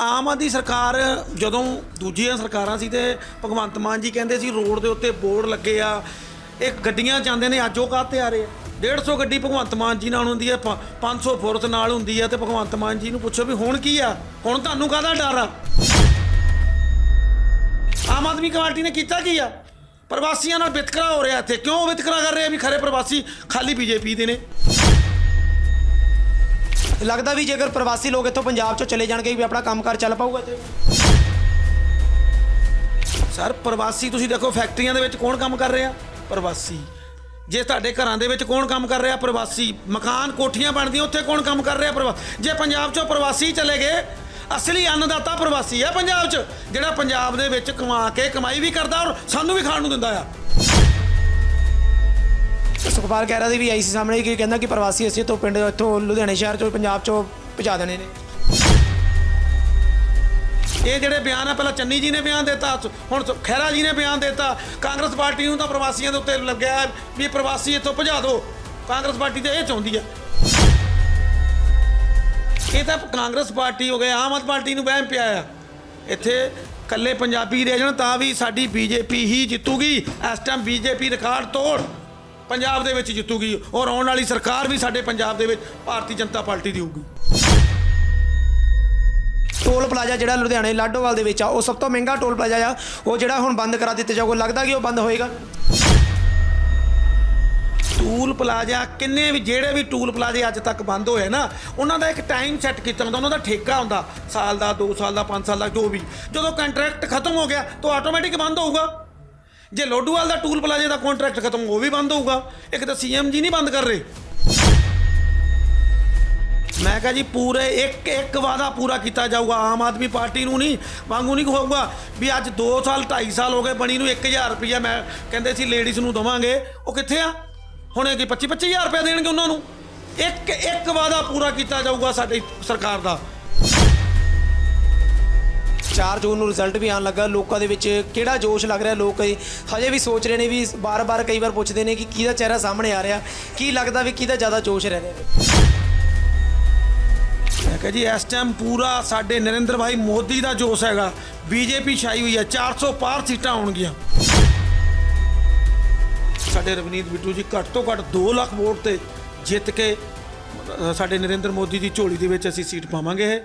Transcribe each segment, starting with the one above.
ਆਮ ਆਦਮੀ ਸਰਕਾਰ ਜਦੋਂ ਦੂਜੀਆਂ ਸਰਕਾਰਾਂ ਸੀ ਤੇ ਭਗਵੰਤ ਮਾਨ ਜੀ ਕਹਿੰਦੇ ਸੀ ਰੋਡ ਦੇ ਉੱਤੇ ਬੋਰਡ ਲੱਗੇ ਆ, ਇਹ ਗੱਡੀਆਂ ਜਾਂਦੇ ਨੇ, ਅੱਜ ਉਹ ਕਾਹਤੇ ਆ ਰਹੇ ਆ? 150 ਗੱਡੀ ਭਗਵੰਤ ਮਾਨ ਜੀ ਨਾਲ ਹੁੰਦੀ ਹੈ, ਪ- 500 ਫੋਰਸ ਨਾਲ ਹੁੰਦੀ ਹੈ ਤੇ ਭਗਵੰਤ ਮਾਨ ਜੀ ਨੂੰ ਪੁੱਛੋ ਵੀ ਹੁਣ ਕੀ ਆ? ਹੁਣ ਤੁਹਾਨੂੰ ਕਾਹਦਾ ਡਰ ਆ? ਆਮ ਆਦਮੀ ਪਾਰਟੀ ਨੇ ਕੀਤਾ ਕੀ ਆ? ਪ੍ਰਵਾਸੀਆਂ ਨਾਲ ਵਿਤਕਰਾ ਹੋ ਰਿਹਾ ਇੱਥੇ। ਕਿਉਂ ਵਿਤਕਰਾ ਕਰ ਰਹੇ ਆ ਵੀ ਖਰੇ ਪ੍ਰਵਾਸੀ ਖਾਲੀ ਬੀਜੇਪੀ ਦੇ ਨੇ? ਲੱਗਦਾ ਵੀ ਜੇਕਰ ਪ੍ਰਵਾਸੀ ਲੋਕ ਇੱਥੋਂ ਪੰਜਾਬ ਚੋਂ ਚਲੇ ਜਾਣਗੇ ਵੀ ਆਪਣਾ ਕੰਮਕਾਰ ਚੱਲ ਪਾਊਗਾ ਤੇ ਸਰ, ਪ੍ਰਵਾਸੀ, ਤੁਸੀਂ ਦੇਖੋ ਫੈਕਟਰੀਆਂ ਦੇ ਵਿੱਚ ਕੌਣ ਕੰਮ ਕਰ ਰਿਹਾ? ਪ੍ਰਵਾਸੀ। ਜੇ ਤੁਹਾਡੇ ਘਰਾਂ ਦੇ ਵਿੱਚ ਕੌਣ ਕੰਮ ਕਰ ਰਿਹਾ? ਪ੍ਰਵਾਸੀ। ਮਕਾਨ ਕੋਠੀਆਂ ਬਣਦੀਆਂ, ਉੱਥੇ ਕੌਣ ਕੰਮ ਕਰ ਰਿਹਾ ਪ੍ਰਵਾਸੀ ਜੇ ਪੰਜਾਬ ਚੋਂ ਪ੍ਰਵਾਸੀ ਚਲੇ ਗਏ, ਅਸਲੀ ਅੰਨਦਾਤਾ ਪ੍ਰਵਾਸੀ ਹੈ ਪੰਜਾਬ 'ਚ, ਜਿਹੜਾ ਪੰਜਾਬ ਦੇ ਵਿੱਚ ਕਮਾ ਕੇ ਕਮਾਈ ਵੀ ਕਰਦਾ ਔਰ ਸਾਨੂੰ ਵੀ ਖਾਣ ਨੂੰ ਦਿੰਦਾ ਆ। ਸੁਖਪਾਲ ਕਹਿ ਰਿਹਾ ਸੀ ਵੀ ਆਈ ਸੀ ਸਾਹਮਣੇ ਕਿ ਕਹਿੰਦਾ ਕਿ ਪ੍ਰਵਾਸੀ ਅਸੀਂ ਤੋਂ ਪਿੰਡ, ਇੱਥੋਂ ਲੁਧਿਆਣੇ ਸ਼ਹਿਰ ਚੋਂ ਪੰਜਾਬ ਚੋਂ ਪਹੁੰਚਾ ਦੇਣੇ ਨੇ। ਇਹ ਜਿਹੜੇ ਬਿਆਨ ਆ, ਪਹਿਲਾਂ ਚੰਨੀ ਜੀ ਨੇ ਬਿਆਨ ਦਿੱਤਾ, ਹੁਣ ਖਹਿਰਾ ਜੀ ਨੇ ਬਿਆਨ ਦਿੱਤਾ। ਕਾਂਗਰਸ ਪਾਰਟੀ ਨੂੰ ਤਾਂ ਪ੍ਰਵਾਸੀਆਂ ਦੇ ਉੱਤੇ ਲੱਗਿਆ ਵੀ ਪ੍ਰਵਾਸੀ ਇੱਥੋਂ ਭਜਾ ਦਿਓ ਕਾਂਗਰਸ ਪਾਰਟੀ ਤਾਂ ਇਹ ਚਾਹੁੰਦੀ ਆ। ਇਹ ਤਾਂ ਕਾਂਗਰਸ ਪਾਰਟੀ ਹੋ ਗਏ, ਆਮ ਆਦਮੀ ਪਾਰਟੀ ਨੂੰ ਵਹਿਮ ਪਿਆ ਆ। ਇੱਥੇ ਕੱਲੇ ਪੰਜਾਬੀ ਰਹਿ ਜਾਣ ਤਾਂ ਵੀ ਸਾਡੀ ਬੀਜੇਪੀ ਹੀ ਜਿੱਤੂਗੀ। ਇਸ ਟਾਈਮ ਬੀਜੇਪੀ ਰਿਕਾਰਡ ਤੋੜ। ਪੰਜਾਬ ਦੇ ਵਿੱਚ ਜਿੱਤੂਗੀ ਔਰ ਆਉਣ ਵਾਲੀ ਸਰਕਾਰ ਵੀ ਸਾਡੇ ਪੰਜਾਬ ਦੇ ਵਿੱਚ ਭਾਰਤੀ ਜਨਤਾ ਪਾਰਟੀ ਦੀ ਹੋਊਗੀ। ਟੋਲ ਪਲਾਜ਼ਾ ਜਿਹੜਾ ਲੁਧਿਆਣੇ ਲਾਡੋਵਾਲ ਦੇ ਵਿੱਚ ਆ ਉਹ ਸਭ ਤੋਂ ਮਹਿੰਗਾ ਟੋਲ ਪਲਾਜ਼ਾ ਆ ਉਹ ਜਿਹੜਾ ਹੁਣ ਬੰਦ ਕਰਾ ਦਿੱਤੇ ਜਾਊਗਾ ਲੱਗਦਾ ਕਿ ਉਹ ਬੰਦ ਹੋਏਗਾ? ਟੂਲ ਪਲਾਜ਼ਾ ਕਿੰਨੇ ਵੀ ਜਿਹੜੇ ਵੀ ਟੂਲ ਪਲਾਜ਼ੇ ਅੱਜ ਤੱਕ ਬੰਦ ਹੋਏ ਨਾ ਉਹਨਾਂ ਦਾ ਇੱਕ ਟਾਈਮ ਸੈੱਟ ਕੀਤਾ ਹੁੰਦਾ ਉਹਨਾਂ ਦਾ ਠੇਕਾ ਹੁੰਦਾ ਸਾਲ ਦਾ 2 ਸਾਲ ਦਾ 5 ਸਾਲ ਦਾ ਜੋ ਵੀ। ਜਦੋਂ ਕੰਟਰੈਕਟ ਖਤਮ ਹੋ ਗਿਆ ਤਾਂ ਆਟੋਮੈਟਿਕ ਬੰਦ ਹੋਊਗਾ। ਜੇ ਲੋਡੂਵਾਲ ਦਾ ਟੂਲ ਪਲਾਜ਼ੇ ਦਾ ਕੰਟਰੈਕਟ ਖਤਮ, ਉਹ ਵੀ ਬੰਦ ਹੋਊਗਾ। ਇੱਕ ਤਾਂ ਸੀਐਮ ਜੀ ਨਹੀਂ ਬੰਦ ਕਰ ਰਹੇ। ਮੈਂ ਕਹਾਂ ਜੀ, ਪੂਰੇ ਇੱਕ ਇੱਕ ਵਾਦਾ ਪੂਰਾ ਕੀਤਾ ਜਾਊਗਾ, ਆਮ ਆਦਮੀ ਪਾਰਟੀ ਨੂੰ ਨਹੀਂ, ਵਾਂਗੂ ਨਹੀਂ ਹੋਊਗਾ ਵੀ ਅੱਜ 2 ਸਾਲ 2.5 ਸਾਲ ਹੋ ਗਏ, ਬਣੀ ਨੂੰ 1000 ਰੁਪਇਆ ਮੈਂ ਕਹਿੰਦੇ ਸੀ ਲੇਡੀਜ਼ ਨੂੰ ਦਵਾਂਗੇ। ਉਹ ਕਿੱਥੇ ਆ? ਹੁਣ ਇਹ ਕੀ 25 25000 ਰੁਪਇਆ ਦੇਣਗੇ ਉਹਨਾਂ ਨੂੰ? ਇੱਕ ਇੱਕ ਵਾਦਾ ਪੂਰਾ ਕੀਤਾ ਜਾਊਗਾ ਸਾਡੀ ਸਰਕਾਰ ਦਾ। 4 ਜੂਨ ਨੂੰ ਰਿਜ਼ਲਟ ਵੀ ਆਉਣ ਲੱਗਾ। ਲੋਕਾਂ ਦੇ ਵਿੱਚ ਕਿਹੜਾ ਜੋਸ਼ ਲੱਗ ਰਿਹਾ? ਲੋਕ ਹਜੇ ਵੀ ਸੋਚ ਰਹੇ ਨੇ ਵੀ ਬਾਰ-ਬਾਰ ਕਈ ਵਾਰ ਪੁੱਛਦੇ ਨੇ ਕਿ ਕਿਹਦਾ ਚਿਹਰਾ ਸਾਹਮਣੇ ਆ ਰਿਹਾ? ਕੀ ਲੱਗਦਾ ਵੀ ਕਿਹਦਾ ਜ਼ਿਆਦਾ ਜੋਸ਼ ਰਹਿ ਰਿਹਾ? ਮੈਂ ਕਿਹਾ ਜੀ, ਇਸ ਟਾਈਮ ਪੂਰਾ ਸਾਡੇ ਨਰਿੰਦਰ ਭਾਈ ਮੋਦੀ ਦਾ ਜੋਸ਼ ਹੈਗਾ। ਬੀਜੇਪੀ ਛਾਈ ਹੋਈ ਹੈ 400 ਪਾਰ ਸੀਟਾਂ ਆਉਣਗੀਆਂ। ਸਾਡੇ ਰਵਨੀਤ ਬਿੱਟੂ ਜੀ ਘੱਟ ਤੋਂ ਘੱਟ 2 ਲੱਖ ਵੋਟ ਤੇ ਜਿੱਤ ਕੇ ਸਾਡੇ ਨਰਿੰਦਰ ਮੋਦੀ ਦੀ ਝੋਲੀ ਦੇ ਵਿੱਚ ਅਸੀਂ ਸੀਟ ਪਾਵਾਂਗੇ ਇਹ।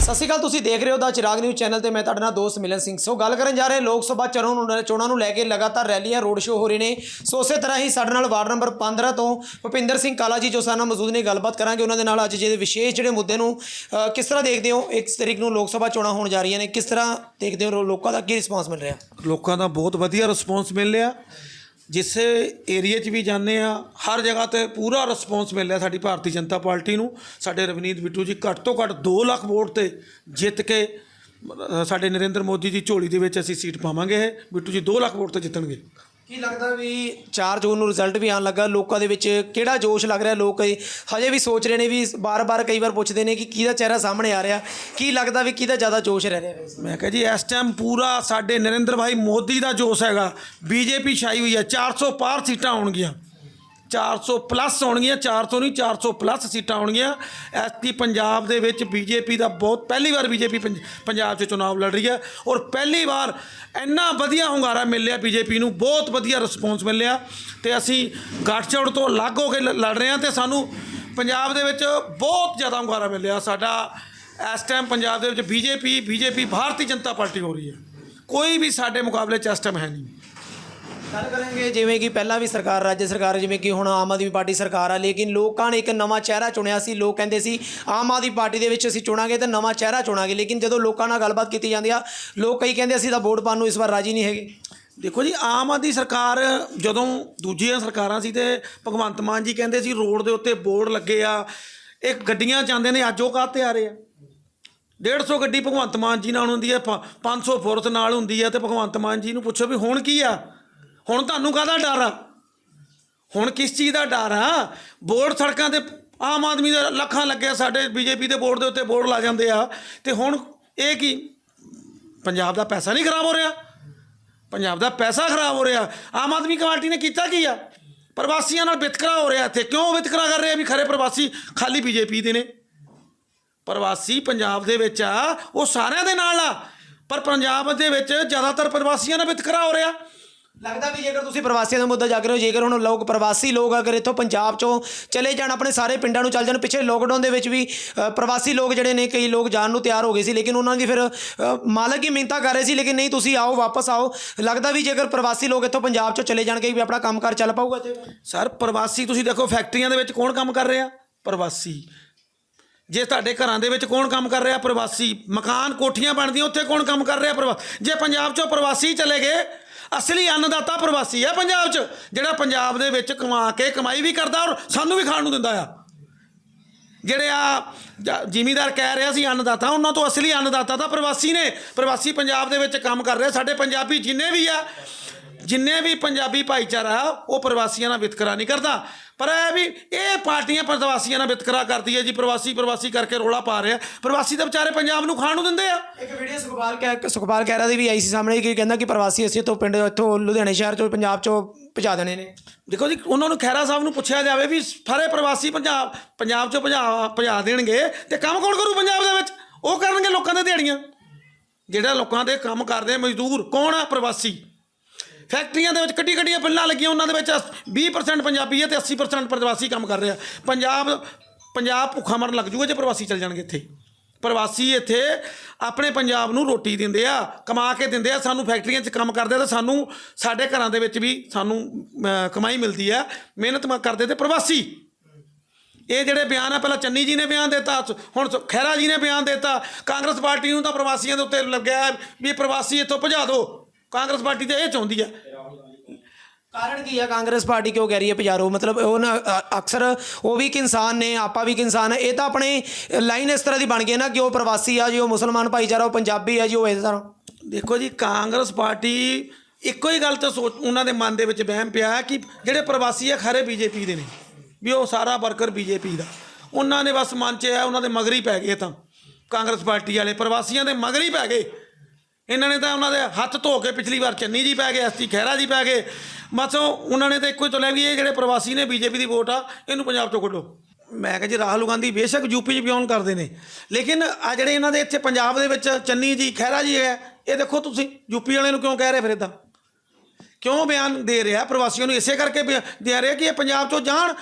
ਸਤਿ ਸ਼੍ਰੀ ਅਕਾਲ, ਤੁਸੀਂ ਦੇਖ ਰਹੇ ਹੋ ਦਾ ਚਿਰਾਗ ਨਿਊਜ਼ ਚੈਨਲ ਤੇ ਮੈਂ ਤੁਹਾਡਾ ਨਾਲ ਦੋਸਤ ਮਿਲਨ ਸਿੰਘ। ਸੋ ਗੱਲ ਕਰਨ ਜਾ ਰਹੇ ਲੋਕ ਸਭਾ ਚੋਣਾਂ ਚੋਣਾਂ ਨੂੰ ਲੈ ਕੇ ਲਗਾਤਾਰ ਰੈਲੀਆਂ, ਰੋਡ ਸ਼ੋਅ ਹੋ ਰਹੇ ਨੇ। ਸੋ ਉਸੇ ਤਰ੍ਹਾਂ ਹੀ ਸਾਡੇ ਨਾਲ ਵਾਰਡ ਨੰਬਰ 15 ਤੋਂ ਭੁਪਿੰਦਰ ਸਿੰਘ ਕਾਲਾ ਜੀ, ਜੋ ਸਾਡੇ ਮੌਜੂਦ ਨੇ, ਗੱਲਬਾਤ ਕਰਾਂਗੇ ਉਹਨਾਂ ਦੇ ਨਾਲ ਅੱਜ ਜਿਹੜੇ ਵਿਸ਼ੇਸ਼ ਜਿਹੜੇ ਮੁੱਦੇ ਨੂੰ ਕਿਸ ਤਰ੍ਹਾਂ ਦੇਖਦੇ ਹੋ? ਇੱਕ ਤਰੀਕ ਨੂੰ ਲੋਕ ਸਭਾ ਚੋਣਾਂ ਹੋਣ ਜਾ ਰਹੀਆਂ ਨੇ। ਕਿਸ ਤਰ੍ਹਾਂ ਦੇਖਦੇ ਹੋ ਲੋਕਾਂ ਦਾ ਕੀ ਰਿਸਪਾਂਸ ਮਿਲ ਰਿਹਾ? ਲੋਕਾਂ ਦਾ ਬਹੁਤ ਵਧੀਆ ਰਿਸਪੌਂਸ ਮਿਲ ਰਿਹਾ। ਜਿਸ ਏਰੀਆ 'ਚ ਵੀ ਜਾਂਦੇ ਆ, ਹਰ ਜਗ੍ਹਾ ਤੇ ਪੂਰਾ ਰਿਸਪੌਂਸ ਮਿਲ ਰਿਹਾ ਸਾਡੀ ਭਾਰਤੀ ਜਨਤਾ ਪਾਰਟੀ ਨੂੰ। ਸਾਡੇ ਰਵਨੀਤ ਬਿੱਟੂ ਜੀ ਘੱਟ ਤੋਂ ਘੱਟ 2 ਲੱਖ ਵੋਟ ਤੇ ਜਿੱਤ ਕੇ ਸਾਡੇ ਨਰਿੰਦਰ ਮੋਦੀ ਦੀ ਝੋਲੀ ਦੇ ਵਿੱਚ ਅਸੀਂ ਸੀਟ ਪਾਵਾਂਗੇ ਇਹ। ਬਿੱਟੂ ਜੀ 2 ਲੱਖ ਵੋਟ ਤੇ ਜਿੱਤਣਗੇ। ਕੀ ਲੱਗਦਾ ਵੀ 4 ਜੂਨ ਨੂੰ ਰਿਜ਼ਲਟ ਵੀ ਆਉਣ ਲੱਗਾ? ਲੋਕਾਂ ਦੇ ਵਿੱਚ ਕਿਹੜਾ ਜੋਸ਼ ਲੱਗ ਰਿਹਾ? ਲੋਕ ਹਜੇ ਵੀ ਸੋਚ ਰਹੇ ਨੇ ਵੀ ਬਾਰ-ਬਾਰ ਕਈ ਵਾਰ ਪੁੱਛਦੇ ਨੇ ਕਿ ਕਿਹਦਾ ਚਿਹਰਾ ਸਾਹਮਣੇ ਆ ਰਿਹਾ? ਕੀ ਲੱਗਦਾ ਵੀ ਕਿਹਦਾ ਜ਼ਿਆਦਾ ਜੋਸ਼ ਰਹਿ ਰਿਹਾ? ਮੈਂ ਕਹਾਂ ਜੀ, ਇਸ ਟਾਈਮ ਪੂਰਾ ਸਾਡੇ ਨਰਿੰਦਰ ਭਾਈ ਮੋਦੀ ਦਾ ਜੋਸ਼ ਹੈਗਾ। ਬੀਜੇਪੀ ਛਾਈ ਹੋਈ ਹੈ 400 ਪਾਰ ਸੀਟਾਂ ਆਉਣਗੀਆਂ। 400 ਪਲੱਸ ਆਉਣਗੀਆਂ 400 ਨਹੀਂ 400 ਪਲੱਸ ਸੀਟਾਂ ਆਉਣਗੀਆਂ। ਐਸਟੀ ਪੰਜਾਬ ਦੇ ਵਿੱਚ ਬੀਜੇਪੀ ਦਾ ਬਹੁਤ, ਪਹਿਲੀ ਵਾਰ ਬੀਜੇਪੀ ਪੰਜਾਬ 'ਚ ਚੋਣਾਂ ਲੜ ਰਹੀ ਹੈ ਔਰ ਪਹਿਲੀ ਵਾਰ ਇੰਨਾ ਵਧੀਆ ਹੁੰਗਾਰਾ ਮਿਲਿਆ ਬੀਜੇਪੀ ਨੂੰ, ਬਹੁਤ ਵਧੀਆ ਰਿਸਪੌਂਸ ਮਿਲਿਆ ਤੇ ਅਸੀਂ ਗੱਠਜੋੜ ਤੋਂ ਅਲੱਗ ਹੋ ਕੇ ਲ- ਲੜ ਰਹੇ ਹਾਂ ਤੇ ਸਾਨੂੰ ਪੰਜਾਬ ਦੇ ਵਿੱਚ ਬਹੁਤ ਜ਼ਿਆਦਾ ਹੁੰਗਾਰਾ ਮਿਲਿਆ ਸਾਡਾ ਇਸ ਟਾਈਮ ਪੰਜਾਬ ਦੇ ਵਿੱਚ BJP BJP, Bharatiya Janata party ਹੋ ਰਹੀ ਹੈ। ਕੋਈ ਵੀ ਸਾਡੇ ਮੁਕਾਬਲੇ 'ਚ ਇਸ ਟਾਈਮ ਹੈ ਨਹੀਂ। ਗੱਲ ਕਰਾਂਗੇ, ਜਿਵੇਂ ਕਿ ਪਹਿਲਾਂ ਵੀ ਸਰਕਾਰ, ਰਾਜ ਸਰਕਾਰ, ਜਿਵੇਂ ਕਿ ਹੁਣ ਆਮ ਆਦਮੀ ਪਾਰਟੀ ਸਰਕਾਰ ਆ, ਲੇਕਿਨ ਲੋਕਾਂ ਨੇ ਇੱਕ ਨਵਾਂ ਚਿਹਰਾ ਚੁਣਿਆ ਸੀ। ਲੋਕ ਕਹਿੰਦੇ ਸੀ, ਆਮ ਆਦਮੀ ਪਾਰਟੀ ਦੇ ਵਿੱਚ ਅਸੀਂ ਚੁਣਾਂਗੇ ਤਾਂ ਨਵਾਂ ਚਿਹਰਾ ਚੁਣਾਂਗੇ, ਲੇਕਿਨ ਜਦੋਂ ਲੋਕਾਂ ਨਾਲ ਗੱਲਬਾਤ ਕੀਤੀ ਜਾਂਦੀ ਆ, ਲੋਕ ਕਈ ਕਹਿੰਦੇ ਅਸੀਂ ਤਾਂ ਵੋਟ ਪਾਉਣ ਨੂੰ ਇਸ ਵਾਰ ਰਾਜੀ ਨਹੀਂ ਹੈਗੇ। ਦੇਖੋ ਜੀ, ਆਮ ਆਦਮੀ ਸਰਕਾਰ ਜਦੋਂ ਦੂਜੀਆਂ ਸਰਕਾਰਾਂ ਸੀ ਤੇ ਭਗਵੰਤ ਮਾਨ ਜੀ ਕਹਿੰਦੇ ਸੀ, ਰੋਡ ਦੇ ਉੱਤੇ ਬੋਰਡ ਲੱਗੇ ਆ, ਇਹ ਗੱਡੀਆਂ ਜਾਂਦੇ ਨੇ, ਅੱਜ ਉਹ ਕਾਹ 'ਤੇ ਆ ਰਹੇ ਆ? 150 ਗੱਡੀ ਭਗਵੰਤ ਮਾਨ ਜੀ ਨਾਲ ਹੁੰਦੀ ਹੈ, ਪ- 500 ਫੋਰਸ ਨਾਲ ਹੁੰਦੀ ਹੈ, ਤੇ ਭਗਵੰਤ ਮਾਨ ਜੀ ਨੂੰ ਪੁੱਛੋ ਵੀ ਹੁਣ ਕੀ ਆ? ਹੁਣ ਤੁਹਾਨੂੰ ਕਾਹਦਾ ਡਰ ਆ? ਹੁਣ ਕਿਸ ਚੀਜ਼ ਦਾ ਡਰ ਆ? ਬੋਰਡ ਸੜਕਾਂ ਤੇ ਆਮ ਆਦਮੀ ਦੇ ਲੱਖਾਂ ਲੱਗਿਆ, ਸਾਡੇ ਬੀਜੇਪੀ ਦੇ ਬੋਰਡ ਦੇ ਉੱਤੇ ਬੋਰਡ ਲਾ ਜਾਂਦੇ ਆ। ਤੇ ਹੁਣ ਇਹ ਕੀ? ਪੰਜਾਬ ਦਾ ਪੈਸਾ ਨਹੀਂ ਖਰਾਬ ਹੋ ਰਿਹਾ? ਪੰਜਾਬ ਦਾ ਪੈਸਾ ਖਰਾਬ ਹੋ ਰਿਹਾ। ਆਮ ਆਦਮੀ ਪਾਰਟੀ ਨੇ ਕੀਤਾ ਕੀ ਆ? ਪ੍ਰਵਾਸੀਆਂ ਨਾਲ ਵਿਤਕਰਾ ਹੋ ਰਿਹਾ ਇੱਥੇ। ਕਿਉਂ ਵਿਤਕਰਾ ਕਰ ਰਹੇ ਆ ਵੀ ਖਰੇ ਪ੍ਰਵਾਸੀ ਖਾਲੀ ਬੀਜੇਪੀ ਦੇ ਨੇ? ਪ੍ਰਵਾਸੀ ਪੰਜਾਬ ਦੇ ਵਿੱਚ ਆ, ਉਹ ਸਾਰਿਆਂ ਦੇ ਨਾਲ ਆ। ਪਰ ਪੰਜਾਬ ਦੇ ਵਿੱਚ ਜ਼ਿਆਦਾਤਰ ਪ੍ਰਵਾਸੀਆਂ ਨਾਲ ਵਿਤਕਰਾ ਹੋ ਰਿਹਾ। ਲੱਗਦਾ ਵੀ ਜੇਕਰ ਤੁਸੀਂ ਪ੍ਰਵਾਸੀਆਂ ਦਾ ਮੁੱਦਾ ਜਾਗ ਰਹੇ ਹੋ ਜੇਕਰ ਹੁਣ ਲੋਕ ਪ੍ਰਵਾਸੀ ਲੋਕ ਅਗਰ ਇੱਥੋਂ ਪੰਜਾਬ ਚੋਂ ਚਲੇ ਜਾਣ ਆਪਣੇ ਸਾਰੇ ਪਿੰਡਾਂ ਨੂੰ ਚੱਲ ਜਾਣ ਪਿੱਛੇ ਲੋਕਡਾਊਨ ਦੇ ਵਿੱਚ ਵੀ ਅ, ਪ੍ਰਵਾਸੀ ਲੋਕ ਜਿਹੜੇ ਨੇ ਕਈ ਲੋਕ ਜਾਣ ਨੂੰ ਤਿਆਰ ਹੋ ਗਏ ਸੀ ਲੇਕਿਨ ਉਹਨਾਂ ਦੀ ਫਿਰ ਅ, ਮਾਲਕ ਹੀ ਮਿਹਨਤਾਂ ਕਰ ਰਹੇ ਸੀ ਲੇਕਿਨ ਨਹੀਂ ਤੁਸੀਂ ਆਓ ਵਾਪਸ ਆਓ। ਲੱਗਦਾ ਵੀ ਜੇਕਰ ਪ੍ਰਵਾਸੀ ਲੋਕ ਇੱਥੋਂ ਪੰਜਾਬ ਚੋਂ ਚਲੇ ਜਾਣਗੇ ਵੀ ਆਪਣਾ ਕੰਮਕਾਰ ਚੱਲ ਪਾਊਗਾ ਇੱਥੇ ਸਰ ਪ੍ਰਵਾਸੀ ਤੁਸੀਂ ਦੇਖੋ ਫੈਕਟਰੀਆਂ ਦੇ ਵਿੱਚ ਕੌਣ ਕੰਮ ਕਰ ਰਿਹਾ? ਪ੍ਰਵਾਸੀ। ਜੇ ਤੁਹਾਡੇ ਘਰਾਂ ਦੇ ਵਿੱਚ ਕੌਣ ਕੰਮ ਕਰ ਰਿਹਾ ਪ੍ਰਵਾਸੀ, ਮਕਾਨ ਕੋਠੀਆਂ ਬਣਦੀਆਂ, ਉੱਥੇ ਕੌਣ ਕੰਮ ਕਰ ਰਿਹਾ ਪ੍ਰਵਾਸੀ ਜੇ ਪੰਜਾਬ ਚੋਂ ਪ੍ਰਵਾਸੀ ਚਲੇ ਗਏ, ਅਸਲੀ ਅੰਨਦਾਤਾ ਪ੍ਰਵਾਸੀ ਹੈ ਪੰਜਾਬ 'ਚ, ਜਿਹੜਾ ਪੰਜਾਬ ਦੇ ਵਿੱਚ ਕਮਾ ਕੇ ਕਮਾਈ ਵੀ ਕਰਦਾ ਔਰ ਸਾਨੂੰ ਵੀ ਖਾਣ ਨੂੰ ਦਿੰਦਾ ਆ। ਜਿਹੜੇ ਆ ਜ਼ਿਮੀਦਾਰ ਕਹਿ ਰਿਹਾ ਸੀ ਅੰਨਦਾਤਾ, ਉਹਨਾਂ ਤੋਂ ਅਸਲੀ ਅੰਨਦਾਤਾ ਤਾਂ ਪ੍ਰਵਾਸੀ ਨੇ। ਪ੍ਰਵਾਸੀ ਪੰਜਾਬ ਦੇ ਵਿੱਚ ਕੰਮ ਕਰ ਰਹੇ, ਸਾਡੇ ਪੰਜਾਬੀ ਜਿੰਨੇ ਵੀ ਆ ਜਿੰਨੇ ਵੀ ਪੰਜਾਬੀ ਭਾਈਚਾਰਾ ਆ, ਉਹ ਪ੍ਰਵਾਸੀਆਂ ਨਾਲ ਵਿਤਕਰਾ ਨਹੀਂ ਕਰਦਾ। ਪਰ ਇਹ ਵੀ ਇਹ ਪਾਰਟੀਆਂ ਪ੍ਰਵਾਸੀਆਂ ਨਾਲ ਵਿਤਕਰਾ ਕਰਦੀ ਹੈ ਜੀ ਪ੍ਰਵਾਸੀ ਪ੍ਰਵਾਸੀ ਕਰਕੇ ਰੋਲਾ ਪਾ ਰਿਹਾ। ਪ੍ਰਵਾਸੀ ਤਾਂ ਵਿਚਾਰੇ ਪੰਜਾਬ ਨੂੰ ਖਾਣ ਨੂੰ ਦਿੰਦੇ ਆ। ਇੱਕ ਵੀਡੀਓ ਸੁਖਪਾਲ ਕਹਿ ਸੁਖਪਾਲ ਕਹਿ ਰਿਹਾ ਸੀ ਵੀ ਆਈ ਸੀ ਸਾਹਮਣੇ ਕਿ ਕਹਿੰਦਾ ਕਿ ਪ੍ਰਵਾਸੀ ਅਸੀਂ ਤੋਂ ਪਿੰਡ ਇੱਥੋਂ ਲੁਧਿਆਣੇ ਸ਼ਹਿਰ ਚੋਂ ਪੰਜਾਬ ਚੋਂ ਭਜਾ ਦੇਣੇ ਨੇ। ਦੇਖੋ ਜੀ ਉਹਨਾਂ ਨੂੰ ਖਹਿਰਾ ਸਾਹਿਬ ਨੂੰ ਪੁੱਛਿਆ ਜਾਵੇ ਵੀ ਸਾਰੇ ਪ੍ਰਵਾਸੀ ਪੰਜਾਬ ਪੰਜਾਬ ਚੋਂ ਭਜਾ ਭਜਾ ਦੇਣਗੇ ਤੇ ਕੰਮ ਕੌਣ ਕਰੂ ਪੰਜਾਬ ਦੇ ਵਿੱਚ? ਉਹ ਕਰਨਗੇ ਲੋਕਾਂ ਦੇ ਦਿਹਾੜੀਆਂ। ਜਿਹੜਾ ਲੋਕਾਂ ਦੇ ਕੰਮ ਕਰਦੇ ਮਜ਼ਦੂਰ ਕੌਣ ਆ ਪ੍ਰਵਾਸੀ? ਫੈਕਟਰੀਆਂ ਦੇ ਵਿੱਚ ਕੱਟੀ ਕੱਢੀਆਂ ਪਿੱਲਾਂ ਲੱਗੀਆਂ ਉਹਨਾਂ ਦੇ ਵਿੱਚ। 20% ਪੰਜਾਬੀ ਹੈ ਤੇ 80% ਪ੍ਰਵਾਸੀ ਕੰਮ ਕਰ ਰਿਹਾ। ਪੰਜਾਬ ਪੰਜਾਬ ਭੁੱਖਾ ਮਰਨ ਲੱਗ ਜੂਗਾ ਜੇ ਪ੍ਰਵਾਸੀ ਚੱਲ ਜਾਣਗੇ ਇੱਥੇ। ਪ੍ਰਵਾਸੀ ਇੱਥੇ ਆਪਣੇ ਪੰਜਾਬ ਨੂੰ ਰੋਟੀ ਦਿੰਦੇ ਆ, ਕਮਾ ਕੇ ਦਿੰਦੇ ਆ, ਸਾਨੂੰ ਫੈਕਟਰੀਆਂ 'ਚ ਕੰਮ ਕਰਦੇ ਆ ਤੇ ਸਾਨੂੰ ਸਾਡੇ ਘਰਾਂ ਦੇ ਵਿੱਚ ਵੀ ਸਾਨੂੰ ਕਮਾਈ ਮਿਲਦੀ ਆ, ਮਿਹਨਤ ਮ- ਕਰਦੇ ਤੇ ਪ੍ਰਵਾਸੀ। ਇਹ ਜਿਹੜੇ ਬਿਆਨ ਆ, ਪਹਿਲਾਂ ਚੰਨੀ ਜੀ ਨੇ ਬਿਆਨ ਦਿੱਤਾ, ਹੁਣ ਸ- ਖਹਿਰਾ ਜੀ ਨੇ ਬਿਆਨ ਦਿੱਤਾ। ਕਾਂਗਰਸ ਪਾਰਟੀ ਨੂੰ ਤਾਂ ਪ੍ਰਵਾਸੀਆਂ ਦੇ ਉੱਤੇ ਲੱਗਿਆ ਵੀ ਪ੍ਰਵਾਸੀ ਇੱਥੋਂ ਭਜਾ ਦਿਓ। ਕਾਂਗਰਸ ਪਾਰਟੀ ਤਾਂ ਇਹ ਚਾਹੁੰਦੀ ਹੈ ਕਾਰਨ ਕੀ ਆ? ਕਾਂਗਰਸ ਪਾਰਟੀ ਕਿਉਂ ਕਹਿ ਰਹੀ ਹੈ ਪਜਾਰੋ ਮਤਲਬ ਉਹ ਨਾ ਅ- ਅਕਸਰ ਉਹ ਵੀ ਇੱਕ ਇਨਸਾਨ ਨੇ ਆਪਾਂ ਵੀ ਇੱਕ ਇਨਸਾਨ ਹੈ ਇਹ ਤਾਂ ਆਪਣੇ ਲਾਈਨ ਇਸ ਤਰ੍ਹਾਂ ਦੀ ਬਣ ਗਈ ਹੈ ਨਾ ਕਿ ਉਹ ਪ੍ਰਵਾਸੀ ਆ ਜੀ ਉਹ ਮੁਸਲਮਾਨ ਭਾਈਚਾਰਾ ਉਹ ਪੰਜਾਬੀ ਆ ਜੀ ਉਹ ਇਸ ਤਰ੍ਹਾਂ। ਦੇਖੋ ਜੀ ਕਾਂਗਰਸ ਪਾਰਟੀ ਇੱਕੋ ਹੀ ਗੱਲ ਤਾਂ ਸੋਚ ਉਹਨਾਂ ਦੇ ਮਨ ਦੇ ਵਿੱਚ ਵਹਿਮ ਪਿਆ ਹੈ ਕਿ ਜਿਹੜੇ ਪ੍ਰਵਾਸੀ ਆ ਖਰੇ ਬੀਜੇਪੀ ਦੇ ਨੇ। ਵੀ ਉਹ ਸਾਰਾ ਵਰਕਰ ਬੀਜੇਪੀ ਦਾ। ਉਹਨਾਂ ਨੇ ਬਸ ਮਨ 'ਚ ਹੈ ਉਹਨਾਂ ਦੇ ਮਗਰ ਹੀ ਪੈ ਗਏ ਤਾਂ। ਕਾਂਗਰਸ ਪਾਰਟੀ ਵਾਲੇ ਪ੍ਰਵਾਸੀਆਂ ਦੇ ਮਗਰ ਹੀ ਪੈ ਗਏ। ਇਹਨਾਂ ਨੇ ਤਾਂ ਉਹਨਾਂ ਦੇ ਹੱਥ ਧੋ ਕੇ ਪਿਛਲੀ ਵਾਰ ਚੰਨੀ ਜੀ ਪੈ ਗਏ ਐਸਟੀ ਖਹਿਰਾ ਜੀ ਪੈ ਗਏ। ਬਸ ਉਹਨਾਂ ਨੇ ਤਾਂ ਇੱਕੋ ਹੀ ਤੁਲਿਆ ਵੀ ਇਹ ਜਿਹੜੇ ਪ੍ਰਵਾਸੀ ਨੇ ਬੀਜੇਪੀ ਦੀ ਵੋਟ ਆ, ਇਹਨੂੰ ਪੰਜਾਬ ਚੋਂ ਕੱਢੋ। ਮੈਂ ਕਿਹਾ ਜੀ ਰਾਹੁਲ ਗਾਂਧੀ ਬੇਸ਼ੱਕ ਯੂਪੀ 'ਚ ਬਿਆਨ ਕਰਦੇ ਨੇ। ਲੇਕਿਨ ਆ ਜਿਹੜੇ ਇਹਨਾਂ ਦੇ ਇੱਥੇ ਪੰਜਾਬ ਦੇ ਵਿੱਚ ਚੰਨੀ ਜੀ, ਖਹਿਰਾ ਜੀ ਹੈ, ਇਹ ਦੇਖੋ ਤੁਸੀਂ ਯੂਪੀ ਵਾਲਿਆਂ ਨੂੰ ਕਿਉਂ ਕਹਿ ਰਹੇ ਫਿਰ ਇਦਾਂ ਕਿਉਂ ਬਿਆਨ ਦੇ ਰਿਹਾ ਪ੍ਰਵਾਸੀਆਂ ਨੂੰ? ਇਸੇ ਕਰਕੇ ਬਿਆ- ਦੇ ਰਿਹਾ ਕਿ ਇਹ ਪੰਜਾਬ ਚੋਂ ਜਾਣ।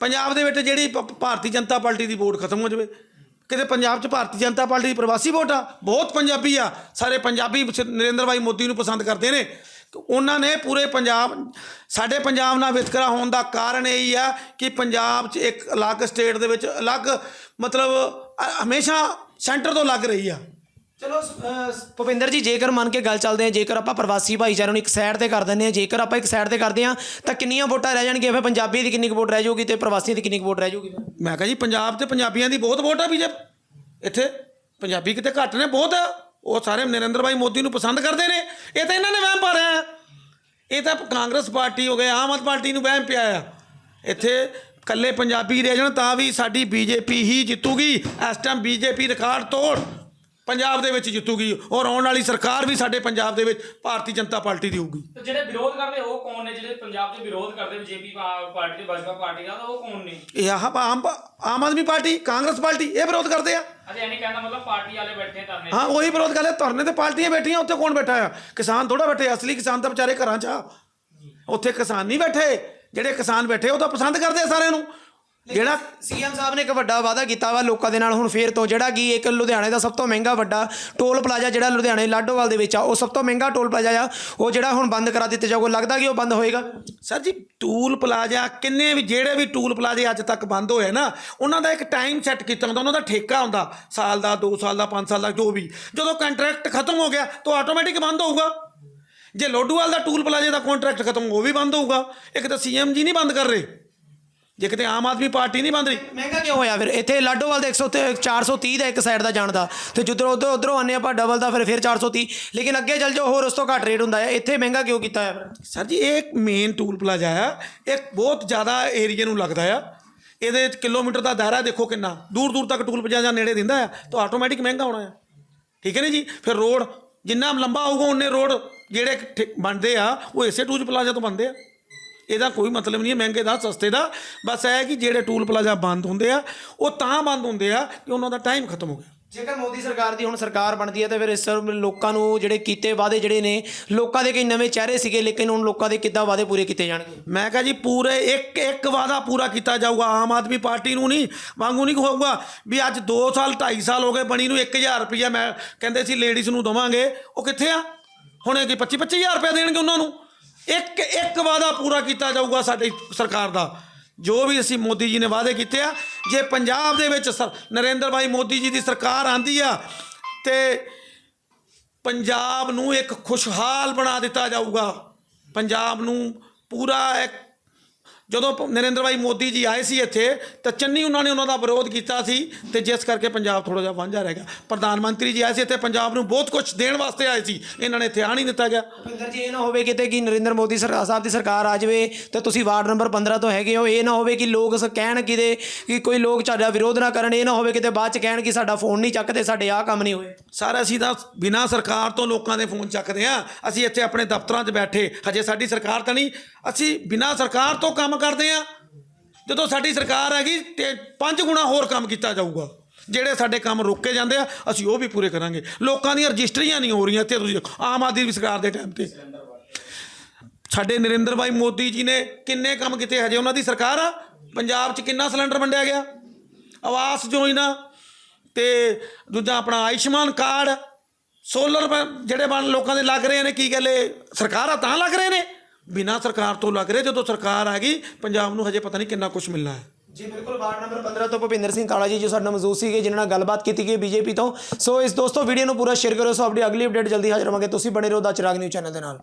ਪੰਜਾਬ ਦੇ ਵਿੱਚ ਜਿਹੜੀ ਭ- ਭਾਰਤੀ ਜਨਤਾ ਪਾਰਟੀ ਦੀ ਵੋਟ ਖਤਮ ਹੋ ਜਾਵੇ। ਕਿਤੇ ਪੰਜਾਬ 'ਚ ਭਾਰਤੀ ਜਨਤਾ ਪਾਰਟੀ ਦੀ ਪ੍ਰਵਾਸੀ ਵੋਟ? ਆ ਬਹੁਤ ਪੰਜਾਬੀ ਆ। ਸਾਰੇ ਪੰਜਾਬੀ ਨਰਿੰਦਰ ਭਾਈ ਮੋਦੀ ਨੂੰ ਪਸੰਦ ਕਰਦੇ ਨੇ। ਉਹਨਾਂ ਨੇ ਪੂਰੇ ਪੰਜਾਬ, ਸਾਡੇ ਪੰਜਾਬ ਨਾਲ ਵਿਤਕਰਾ ਹੋਣ ਦਾ ਕਾਰਨ ਇਹ ਹੀ ਆ ਕਿ ਪੰਜਾਬ 'ਚ ਇੱਕ ਅਲੱਗ ਸਟੇਟ ਦੇ ਵਿੱਚ ਅਲੱਗ ਮਤਲਬ ਹਮੇਸ਼ਾ ਸੈਂਟਰ ਤੋਂ ਲੱਗ ਰਹੀ ਆ। ਚਲੋ ਭੁਪਿੰਦਰ ਜੀ ਜੇਕਰ ਮੰਨ ਕੇ ਗੱਲ ਚੱਲਦੇ ਆ ਜੇਕਰ ਆਪਾਂ ਪ੍ਰਵਾਸੀ ਭਾਈਚਾਰੇ ਨੂੰ ਇੱਕ ਸਾਈਡ ਤੇ ਕਰ ਦਿੰਦੇ ਆ ਜੇਕਰ ਆਪਾਂ ਇੱਕ ਸਾਈਡ ਤੇ ਕਰਦੇ ਆ ਤਾਂ ਕਿੰਨੀਆਂ ਵੋਟਾਂ ਰਹਿ ਜਾਣਗੀਆਂ? ਫਿਰ ਪੰਜਾਬੀ ਦੀ ਕਿੰਨੀ ਕੁ ਵੋਟ ਰਹਿ ਜਾਊਗੀ ਤੇ ਪ੍ਰਵਾਸੀਆਂ ਦੀ ਕਿੰਨੀ ਕੁ ਵੋਟ ਰਹਿ ਜਾਊਗੀ? ਮੈਂ ਕਿਹਾ ਜੀ ਪੰਜਾਬ ਤੇ ਪੰਜਾਬੀਆਂ ਦੀ ਬਹੁਤ ਵੋਟ ਆ ਬੀਜੇਪੀ ਇੱਥੇ ਪੰਜਾਬੀ ਕਿਤੇ ਘੱਟ ਨੇ ਬਹੁਤ। ਆ ਉਹ ਸਾਰੇ ਨਰਿੰਦਰ ਭਾਈ ਮੋਦੀ ਨੂੰ ਪਸੰਦ ਕਰਦੇ ਨੇ। ਇਹ ਤਾਂ ਇਹਨਾਂ ਨੇ ਵਹਿਮ ਪਾ ਰਿਹਾ ਇਹ ਤਾਂ ਕਾਂਗਰਸ ਪਾਰਟੀ ਹੋ ਗਏ ਆਮ ਆਦਮੀ ਪਾਰਟੀ ਨੂੰ ਵਹਿਮ ਪਿਆ ਆ। ਇੱਥੇ ਕੱਲੇ ਪੰਜਾਬੀ ਰਹਿ ਜਾਣ ਤਾਂ ਵੀ ਸਾਡੀ ਬੀਜੇਪੀ ਹੀ ਜਿੱਤੂਗੀ। ਇਸ ਟਾਈਮ ਬੀਜੇਪੀ ਰਿਕਾਰਡ ਤੋੜ। ਪੰਜਾਬ ਦੇ ਵਿੱਚ ਜਿੱਤੂਗੀ ਔਰ ਆਉਣ ਵਾਲੀ ਸਰਕਾਰ ਵੀ ਸਾਡੇ ਪੰਜਾਬ ਦੇ ਵਿੱਚ ਭਾਰਤੀ ਜਨਤਾ ਪਾਰਟੀ ਦੀ ਹੋਊਗੀ। ਤੇ ਜਿਹੜੇ ਵਿਰੋਧ ਕਰਦੇ ਉਹ ਕੌਣ ਨੇ? ਜਿਹੜੇ ਪੰਜਾਬ 'ਚ ਵਿਰੋਧ ਕਰਦੇ ਬੀਜੇਪੀ ਪਾਰਟੀ ਤੇ ਭਾਜਪਾ ਪਾਰਟੀ ਦਾ ਤਾਂ ਉਹ ਕੌਣ ਨੇ? ਇਹ ਆਹ ਆਮ ਆਮ ਆਦਮੀ ਪਾਰਟੀ ਕਾਂਗਰਸ ਪਾਰਟੀ ਇਹ ਵਿਰੋਧ ਕਰਦੇ ਆ। ਅਜੇ ਇਹਨੇ ਕਹਿੰਦਾ ਮਤਲਬ ਪਾਰਟੀ ਵਾਲੇ ਬੈਠੇ ਧਰਨੇ ਹਾਂ ਉਹੀ ਵਿਰੋਧ ਕਰ ਲਿਆ ਧਰਨੇ ਤੇ ਪਾਰਟੀਆਂ ਬੈਠੀਆਂ ਉੱਥੇ ਕੌਣ ਬੈਠਾ ਆ? ਕਿਸਾਨ ਥੋੜਾ ਬੈਠੇ ਅਸਲੀ ਕਿਸਾਨ ਤਾਂ ਵਿਚਾਰੇ ਘਰਾਂ 'ਚ ਆ। ਉੱਥੇ ਕਿਸਾਨ ਨਹੀਂ ਬੈਠੇ ਜਿਹੜੇ ਕਿਸਾਨ ਬੈਠੇ ਉਹ ਤਾਂ ਪਸੰਦ ਕਰਦੇ ਆ ਸਾਰਿਆਂ ਨੂੰ। ਜਿਹੜਾ ਸੀਐਮ ਸਾਹਿਬ ਨੇ ਇੱਕ ਵੱਡਾ ਵਾਅਦਾ ਕੀਤਾ ਵਾ ਲੋਕਾਂ ਦੇ ਨਾਲ ਹੁਣ ਫੇਰ ਤੋਂ ਜਿਹੜਾ ਕਿ ਇੱਕ ਲੁਧਿਆਣੇ ਦਾ ਸਭ ਤੋਂ ਮਹਿੰਗਾ ਵੱਡਾ ਟੋਲ ਪਲਾਜ਼ਾ ਜਿਹੜਾ ਲੁਧਿਆਣੇ ਲਾਡੋਵਾਲ ਦੇ ਵਿੱਚ ਆ ਉਹ ਸਭ ਤੋਂ ਮਹਿੰਗਾ ਟੋਲ ਪਲਾਜ਼ਾ ਆ ਉਹ ਜਿਹੜਾ ਹੁਣ ਬੰਦ ਕਰਾ ਦਿੱਤਾ ਜਾਊਗਾ ਲੱਗਦਾ ਕਿ ਉਹ ਬੰਦ ਹੋਏਗਾ? ਸਰ ਜੀ ਟੂਲ ਪਲਾਜ਼ਾ ਕਿੰਨੇ ਵੀ ਜਿਹੜੇ ਵੀ ਟੂਲ ਪਲਾਜ਼ੇ ਅੱਜ ਤੱਕ ਬੰਦ ਹੋਏ ਨਾ ਉਹਨਾਂ ਦਾ ਇੱਕ ਟਾਈਮ ਸੈੱਟ ਕੀਤਾ ਹੁੰਦਾ ਉਹਨਾਂ ਦਾ ਠੇਕਾ ਹੁੰਦਾ ਸਾਲ ਦਾ 2 ਸਾਲ ਦਾ 5 ਸਾਲ ਦਾ ਜੋ ਵੀ। ਜਦੋਂ ਕੰਟਰੈਕਟ ਖਤਮ ਹੋ ਗਿਆ ਤਾਂ ਆਟੋਮੈਟਿਕ ਬੰਦ ਹੋਊਗਾ। ਜੇ ਲੋਡੂਵਾਲ ਦਾ ਟੂਲ ਪਲਾਜ਼ੇ ਦਾ ਕੰਟਰੈਕਟ ਖਤਮ ਉਹ ਵੀ ਬੰਦ ਹੋਊਗਾ। ਇੱਕ ਤਾਂ ਸੀਐਮ ਜੀ ਨਹੀਂ ਬੰਦ ਕਰ ਰਹੇ। ਜੇ ਕਿਤੇ ਆਮ ਆਦਮੀ ਪਾਰਟੀ ਨਹੀਂ ਬੰਦ ਰਹੀ। ਮਹਿੰਗਾ ਕਿਉਂ ਹੋਇਆ ਫਿਰ? ਇੱਥੇ ਲਾਡੋਵਾਲ ਦਾ 100 ਤੇ 430 ਦਾ ਇੱਕ ਸਾਈਡ ਦਾ ਜਾਣ ਦਾ। ਤੇ ਜਿੱਧਰੋਂ ਉਧਰ ਉਧਰੋਂ ਆਨੇ ਆਪਾਂ ਡਬਲ ਦਾ ਫਿਰ ਫਿਰ 430 ਲੇਕਿਨ ਅੱਗੇ ਚੱਲ ਜਾਓ ਹੋਰ ਉਸ ਤੋਂ ਘੱਟ ਰੇਟ ਹੁੰਦਾ ਹੈ। ਇੱਥੇ ਮਹਿੰਗਾ ਕਿਉਂ ਕੀਤਾ ਹੈ ਸਰ ਜੀ ਇਹ ਇੱਕ ਮੇਨ ਟੂਲ ਪਲਾਜ਼ਾ ਆ। ਇਹ ਬਹੁਤ ਜ਼ਿਆਦਾ ਏਰੀਆ ਨੂੰ ਲੱਗਦਾ ਆ। ਇਹਦੇ ਕਿਲੋਮੀਟਰ ਦਾ ਦਾਇਰਾ ਦੇਖੋ ਕਿੰਨਾ। ਦੂਰ ਦੂਰ ਤੱਕ ਟੂਲ ਪਲਾਜ਼ਾ ਨੇੜੇ ਦਿੰਦਾ ਆ। ਤਾਂ ਆਟੋਮੈਟਿਕ ਮਹਿੰਗਾ ਹੋਣਾ ਆ। ਠੀਕ ਹੈ ਨਾ ਜੀ? ਫਿਰ ਰੋਡ ਜਿੰਨਾ ਲੰਬਾ ਹੋਊਗਾ ਉਹਨੇ ਰੋਡ ਜਿਹੜੇ ਬਣਦੇ ਆ ਉਹ ਇਸੇ ਟੂਲ ਪਲਾਜ਼ਾ ਤੋਂ ਬਣਦੇ ਆ। ਇਹਦਾ ਕੋਈ ਮਤਲਬ ਨਹੀਂ ਹੈ ਮਹਿੰਗੇ ਦਾ ਸਸਤੇ ਦਾ। ਬਸ ਇਹ ਹੈ ਕਿ ਜਿਹੜੇ ਟੂਲ ਪਲਾਜ਼ਾ ਬੰਦ ਹੁੰਦੇ ਆ ਉਹ ਤਾਂ ਬੰਦ ਹੁੰਦੇ ਆ ਕਿ ਉਹਨਾਂ ਦਾ ਟਾਈਮ ਖਤਮ ਹੋ ਗਿਆ। ਜੇਕਰ ਮੋਦੀ ਸਰਕਾਰ ਦੀ ਹੁਣ ਸਰਕਾਰ ਬਣਦੀ ਹੈ ਤੇ ਫਿਰ ਇਸ ਲੋਕਾਂ ਨੂੰ ਜਿਹੜੇ ਕੀਤੇ ਵਾਅਦੇ ਜਿਹੜੇ ਨੇ ਲੋਕਾਂ ਦੇ ਕਈ ਨਵੇਂ ਚਿਹਰੇ ਸੀਗੇ ਲੇਕਿਨ ਹੁਣ ਲੋਕਾਂ ਦੇ ਕਿੱਦਾਂ ਵਾਅਦੇ ਪੂਰੇ ਕੀਤੇ ਜਾਣਗੇ? ਮੈਂ ਕਹਾਂ ਜੀ ਪੂਰੇ ਇੱਕ ਇੱਕ ਵਾਅਦਾ ਪੂਰਾ ਕੀਤਾ ਜਾਊਗਾ ਆਮ ਆਦਮੀ ਪਾਰਟੀ ਨੂੰ ਨਹੀਂ ਵਾਂਗੂ ਨਹੀਂ ਹੋਊਗਾ ਵੀ ਅੱਜ 2 ਸਾਲ 2.5 ਸਾਲ ਹੋ ਗਏ ਬਣੀ ਨੂੰ 1000 ਰੁਪਇਆ ਮੈਂ ਕਹਿੰਦੇ ਸੀ ਲੇਡੀਜ਼ ਨੂੰ ਦਵਾਂਗੇ। ਉਹ ਕਿੱਥੇ ਆ? ਹੁਣ ਇਹ ਕੀ 25 25000 ਰੁਪਇਆ ਦੇਣਗੇ ਉਹਨਾਂ ਨੂੰ? ਇੱਕ ਇੱਕ ਵਾਅਦਾ ਪੂਰਾ ਕੀਤਾ ਜਾਊਗਾ ਸਾਡੀ ਸਰਕਾਰ ਦਾ। ਜੋ ਵੀ ਅਸੀਂ ਮੋਦੀ ਜੀ ਨੇ ਵਾਅਦੇ ਕੀਤੇ ਆ, ਜੇ ਪੰਜਾਬ ਦੇ ਵਿੱਚ ਸਰ- ਨਰਿੰਦਰ ਭਾਈ ਮੋਦੀ ਜੀ ਦੀ ਸਰਕਾਰ ਆਂਦੀ ਆ, ਤੇ ਪੰਜਾਬ ਨੂੰ ਇੱਕ ਖੁਸ਼ਹਾਲ ਬਣਾ ਦਿੱਤਾ ਜਾਊਗਾ। ਪੰਜਾਬ ਨੂੰ ਪੂਰਾ ਇੱਕ ਜਦੋਂ ਨਰਿੰਦਰ ਭਾਈ ਮੋਦੀ ਜੀ ਆਏ ਸੀ ਇੱਥੇ ਤਾਂ ਚੰਨੀ ਉਹਨਾਂ ਨੇ ਉਹਨਾਂ ਦਾ ਵਿਰੋਧ ਕੀਤਾ ਸੀ ਤੇ ਜਿਸ ਕਰਕੇ ਪੰਜਾਬ ਥੋੜਾ ਜਿਹਾ ਵਾਂਝਾ ਰਹਿ ਗਿਆ। ਪ੍ਰਧਾਨ ਮੰਤਰੀ ਜੀ ਆਏ ਸੀ ਇੱਥੇ ਪੰਜਾਬ ਨੂੰ ਬਹੁਤ ਕੁਝ ਦੇਣ ਵਾਸਤੇ ਆਏ ਸੀ। ਇਹਨਾਂ ਨੇ ਇੱਥੇ ਆ ਨਹੀਂ ਦਿੱਤਾ ਗਿਆ। ਭੁਪਿੰਦਰ ਜੀ ਇਹ ਨਾ ਹੋਵੇ ਕਿਤੇ ਕਿ ਨਰਿੰਦਰ ਮੋਦੀ ਸਰਕਾਰ ਸਾਹਿਬ ਦੀ ਸਰਕਾਰ ਆ ਜਾਵੇ ਤੇ ਤੁਸੀਂ ਵਾਰਡ ਨੰਬਰ 15 ਤੋਂ ਹੈਗੇ ਹੋ। ਇਹ ਨਾ ਹੋਵੇ ਕਿ ਲੋਕ ਕਹਿਣ ਕਿਤੇ ਕਿ ਕੋਈ ਲੋਕ ਤੁਹਾਡਾ ਵਿਰੋਧ ਨਾ ਕਰਨ। ਇਹ ਨਾ ਹੋਵੇ ਕਿਤੇ ਬਾਅਦ ਚ ਕਹਿਣ ਕਿ ਸਾਡਾ ਫੋਨ ਨਹੀਂ ਚੱਕਦੇ ਸਾਡੇ ਆਹ ਕੰਮ ਨਹੀਂ ਹੋਏ। ਸਰ ਅਸੀਂ ਤਾਂ ਬਿਨਾਂ ਸਰਕਾਰ ਤੋਂ ਲੋਕਾਂ ਦੇ ਫੋਨ ਚੱਕਦੇ ਆ ਅਸੀਂ ਇੱਥੇ ਆਪਣੇ ਦਫ਼ਤਰਾਂ 'ਚ ਬੈਠੇ। ਹਜੇ ਸਾਡੀ ਸਰਕਾਰ ਤਾਂ ਨਹੀਂ। ਅਸੀਂ ਬਿਨਾਂ ਸਰਕਾਰ ਤੋਂ ਕੰਮ ਕਰਦੇ ਆ। ਜਦੋਂ ਸਾਡੀ ਸਰਕਾਰ ਹੈਗੀ, ਤੇ ਪੰਜ ਗੁਣਾ ਹੋਰ ਕੰਮ ਕੀਤਾ ਜਾਊਗਾ। ਜਿਹੜੇ ਸਾਡੇ ਕੰਮ ਰੋਕੇ ਜਾਂਦੇ ਆ, ਅਸੀਂ ਉਹ ਵੀ ਪੂਰੇ ਕਰਾਂਗੇ। ਲੋਕਾਂ ਦੀਆਂ ਰਜਿਸਟਰੀਆਂ ਨਹੀਂ ਹੋ ਰਹੀਆਂ ਇੱਥੇ, ਤੁਸੀਂ ਆਮ ਆਦਮੀ ਸਰਕਾਰ ਦੇ ਟਾਈਮ ਤੇ। ਸਾਡੇ ਨਰਿੰਦਰ ਭਾਈ ਮੋਦੀ ਜੀ ਨੇ ਕਿੰਨੇ ਕੰਮ ਕੀਤੇ ਹਜੇ? ਉਹਨਾਂ ਦੀ ਸਰਕਾਰ ਆ। ਪੰਜਾਬ 'ਚ ਕਿੰਨਾ ਸਿਲੰਡਰ ਵੰਡਿਆ ਗਿਆ? ਆਵਾਸ ਯੋਜਨਾ ਤੇ ਦੂਜਾ ਆਪਣਾ ਆਯੁਸ਼ਮਾਨ ਕਾਰਡ। ਸੋਲਰ ਜਿਹੜੇ ਬਣ ਲੋਕਾਂ ਦੇ ਲੱਗ ਰਹੇ ਨੇ, ਕੀ ਗੱਲ ਇਹ ਸਰਕਾਰਾਂ ਤਾਂ ਲੱਗ ਰਹੇ ਨੇ? ਬਿਨਾਂ ਸਰਕਾਰ ਤੋਂ ਲੱਗ ਰਹੇ, ਜਦੋਂ ਸਰਕਾਰ ਆ ਗਈ, ਪੰਜਾਬ ਨੂੰ ਹਜੇ ਪਤਾ ਨਹੀਂ ਕਿੰਨਾ ਕੁਝ ਮਿਲਣਾ ਹੈ। ਜੀ, ਬਿਲਕੁਲ, ਵਾਰਡ ਨੰਬਰ 15 ਤੋਂ ਭੁਪਿੰਦਰ ਸਿੰਘ ਕਾਲਾ ਜੀ, ਜੋ ਸਾਡੇ ਨਾਲ ਮੌਜੂਦ ਸੀਗੇ, ਜਿਨ੍ਹਾਂ ਨਾਲ ਗੱਲਬਾਤ ਕੀਤੀ ਗਈ ਬੀਜੇਪੀ ਤੋਂ। ਸੋ ਇਸ ਦੋਸਤੋ, ਵੀਡੀਓ ਨੂੰ ਪੂਰਾ ਸ਼ੇਅਰ ਕਰੋ ਸੋ ਆਪਣੀ ਅਗਲੀ ਅਪਡੇਟ ਜਲਦੀ ਹਾਜ਼ਰ ਹੋਵਾਂਗੇ। ਤੁਸੀਂ ਬਣੇ ਰਹੋ, ਦਾ ਚਿਰਾਗ ਨਿਊਜ਼ ਚੈਨਲ ਦੇ ਨਾਲ।